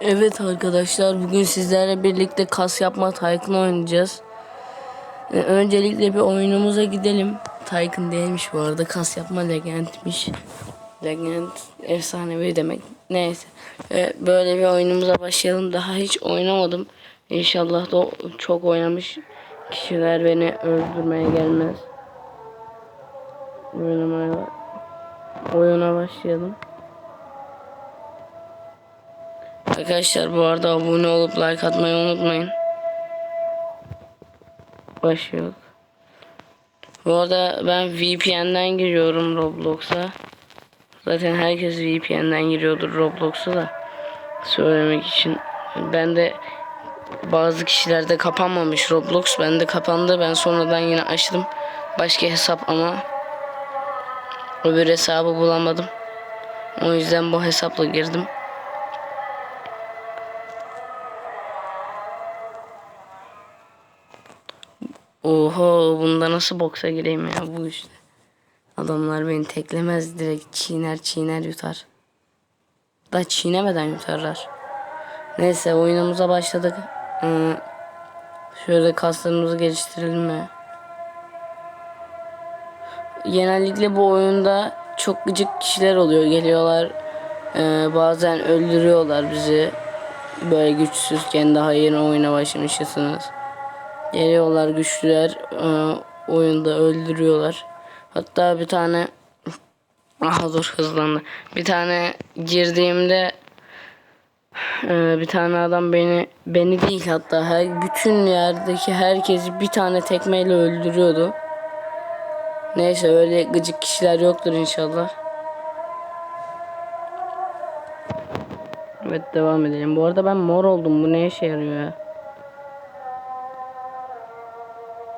Evet arkadaşlar bugün sizlerle birlikte kas yapma Tycoon oynayacağız. Ee, öncelikle bir oyunumuza gidelim. Tycoon değilmiş bu arada kas yapma legendmiş. Legend efsanevi demek. Neyse. Ee, böyle bir oyunumuza başlayalım. Daha hiç oynamadım. İnşallah da çok oynamış kişiler beni öldürmeye gelmez. Oynamaya oyuna başlayalım. Arkadaşlar bu arada abone olup like atmayı unutmayın. Başlıyor. Bu arada ben VPN'den giriyorum Roblox'a. Zaten herkes VPN'den giriyordur Roblox'a da. Söylemek için. Ben de bazı kişilerde kapanmamış Roblox. Ben de kapandı. Ben sonradan yine açtım. Başka hesap ama öbür hesabı bulamadım. O yüzden bu hesapla girdim. Oho bunda nasıl boksa gireyim ya bu işte. Adamlar beni teklemez direkt çiğner çiğner yutar. Da çiğnemeden yutarlar. Neyse oyunumuza başladık. Ee, şöyle kaslarımızı geliştirelim mi? Genellikle bu oyunda çok gıcık kişiler oluyor. Geliyorlar ee, bazen öldürüyorlar bizi. Böyle güçsüzken daha yeni oyuna başlamışsınız. Geliyorlar güçlüler e, oyunda öldürüyorlar. Hatta bir tane aha dur hızlandı. Bir tane girdiğimde e, bir tane adam beni beni değil hatta her bütün yerdeki herkesi bir tane tekmeyle öldürüyordu. Neyse öyle gıcık kişiler yoktur inşallah. Evet devam edelim. Bu arada ben mor oldum. Bu ne işe yarıyor ya?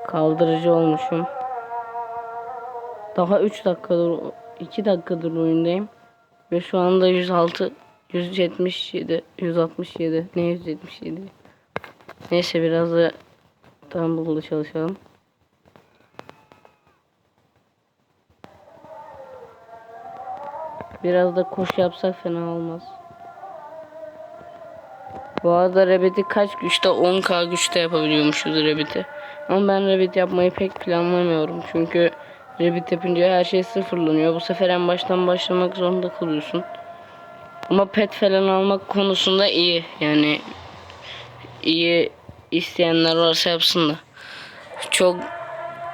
Kaldırıcı olmuşum. Daha 3 dakikadır 2 dakikadır oyundayım. Ve şu anda 106 177 167 ne 177 Neyse biraz da Tumble'da çalışalım. Biraz da koş yapsak fena olmaz. Bu arada Rabbit'i kaç güçte 10k güçte yapabiliyormuşuz Rabbit'i. Ama ben Rabbit yapmayı pek planlamıyorum. Çünkü Rabbit yapınca her şey sıfırlanıyor. Bu sefer en baştan başlamak zorunda kalıyorsun. Ama pet falan almak konusunda iyi. Yani iyi isteyenler varsa yapsın da. Çok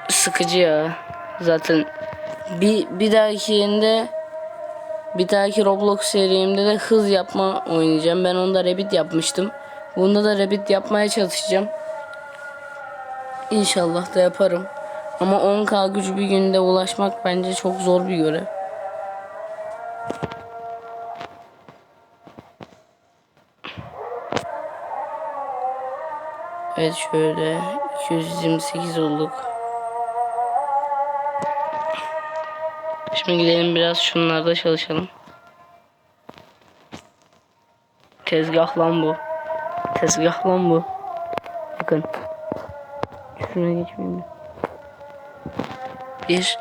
sıkıcı ya. Zaten bir, bir dahakinde bir dahaki Roblox serimde de hız yapma oynayacağım. Ben onda Rabbit yapmıştım. Bunda da Rabbit yapmaya çalışacağım. İnşallah da yaparım. Ama 10k gücü bir günde ulaşmak bence çok zor bir görev. Evet şöyle 228 olduk. Şimdi gidelim biraz şunlarda çalışalım. Tezgah lan bu. Tezgah lan bu. Bakın. Şuna geçmeyeyim mi? Bir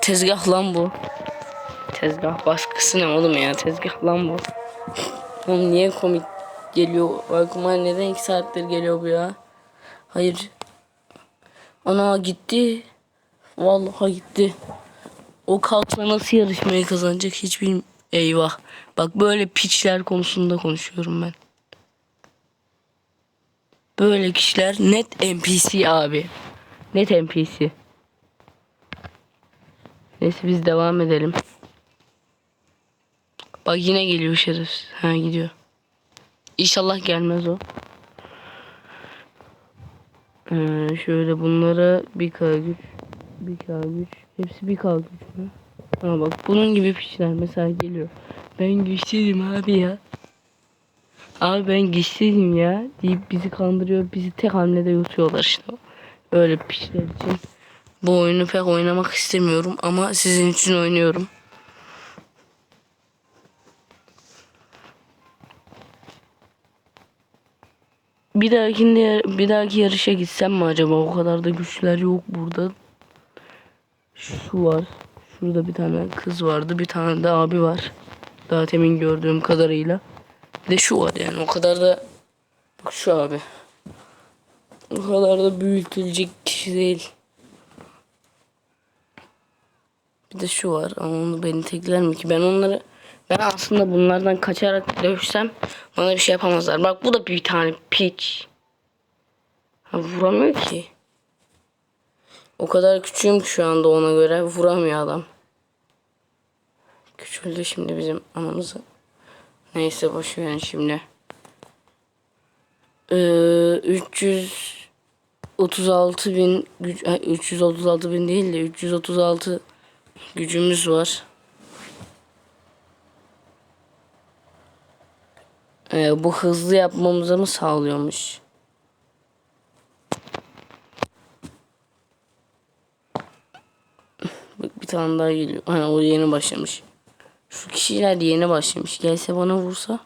tezgah lan bu. Tezgah baskısı ne oğlum ya? Tezgah lan bu. Oğlum niye komik geliyor? Aklıma neden iki saattir geliyor bu ya? Hayır. Ana gitti. Vallahi gitti. O kalkla nasıl yarışmayı kazanacak hiç bilmiyorum. Eyvah. Bak böyle piçler konusunda konuşuyorum ben. Böyle kişiler net NPC abi. Net NPC. Neyse biz devam edelim. Bak yine geliyor şerif. Ha gidiyor. İnşallah gelmez o. Ee, şöyle bunlara bir k güç, bir k hepsi bir k güç mü? Ha bak bunun gibi piçler mesela geliyor. Ben güçlüyüm abi ya. Abi ben güçlüyüm ya deyip bizi kandırıyor. Bizi tek hamlede yutuyorlar işte. Öyle piçler için. Bu oyunu pek oynamak istemiyorum ama sizin için oynuyorum. Bir dahakinde bir dahaki yarışa gitsem mi acaba? O kadar da güçler yok burada. Şu var. Şurada bir tane kız vardı. Bir tane de abi var. Daha temin gördüğüm kadarıyla. Bir de şu var yani o kadar da bak şu abi. O kadar da büyütülecek kişi değil. Bir de şu var ama onu beni tekler mi ki? Ben onları ben aslında bunlardan kaçarak dövüşsem bana bir şey yapamazlar. Bak bu da bir tane piç. Ha, vuramıyor ki. O kadar küçüğüm ki şu anda ona göre vuramıyor adam. Küçüldü şimdi bizim anamızı. Neyse boş verin şimdi. Ee, 336 bin güç, ay, 336 bin değil de 336 gücümüz var. Ee, bu hızlı yapmamıza mı sağlıyormuş? Bak bir tane daha geliyor. Ha, o yeni başlamış. Şu kişiler yeni başlamış. Gelse bana vursa.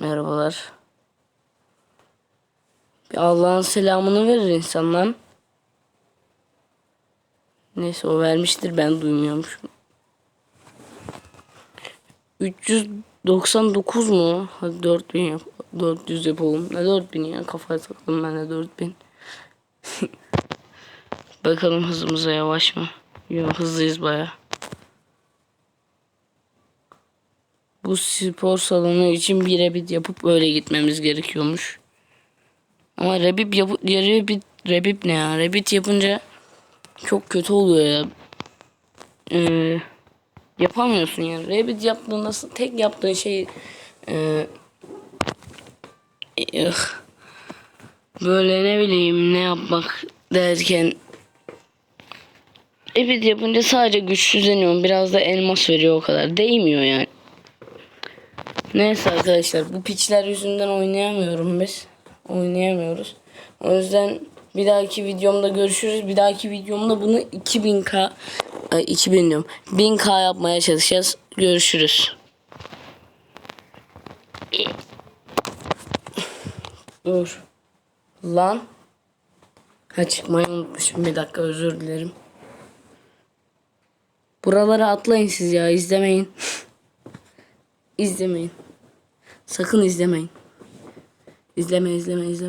Merhabalar. Allah'ın selamını verir insan lan. Neyse o vermiştir ben duymuyormuşum. 399 mu? Hadi 4000 yap. 400 yapalım. Ne 4000 ya kafaya taktım ben de 4000. Bakalım hızımıza yavaş mı? Yok hızlıyız baya. Bu spor salonu için bir rebit yapıp öyle gitmemiz gerekiyormuş. Ama rebit yapı ya rebit, rebit ne ya? Rebit yapınca çok kötü oluyor ya. Ee, yapamıyorsun yani. Rebit yaptığında tek yaptığın şey e, böyle ne bileyim ne yapmak derken Rebit yapınca sadece güçsüzleniyorum. Biraz da elmas veriyor o kadar. Değmiyor yani. Neyse arkadaşlar bu piçler yüzünden oynayamıyorum biz. Oynayamıyoruz. O yüzden bir dahaki videomda görüşürüz. Bir dahaki videomda bunu 2000k ay 2000 diyorum. 1000k yapmaya çalışacağız. Görüşürüz. Dur. Lan. Ha çıkmayı unutmuşum. Bir dakika özür dilerim. Buralara atlayın siz ya izlemeyin. izlemeyin. Sakın izlemeyin. İzleme izleme izleme.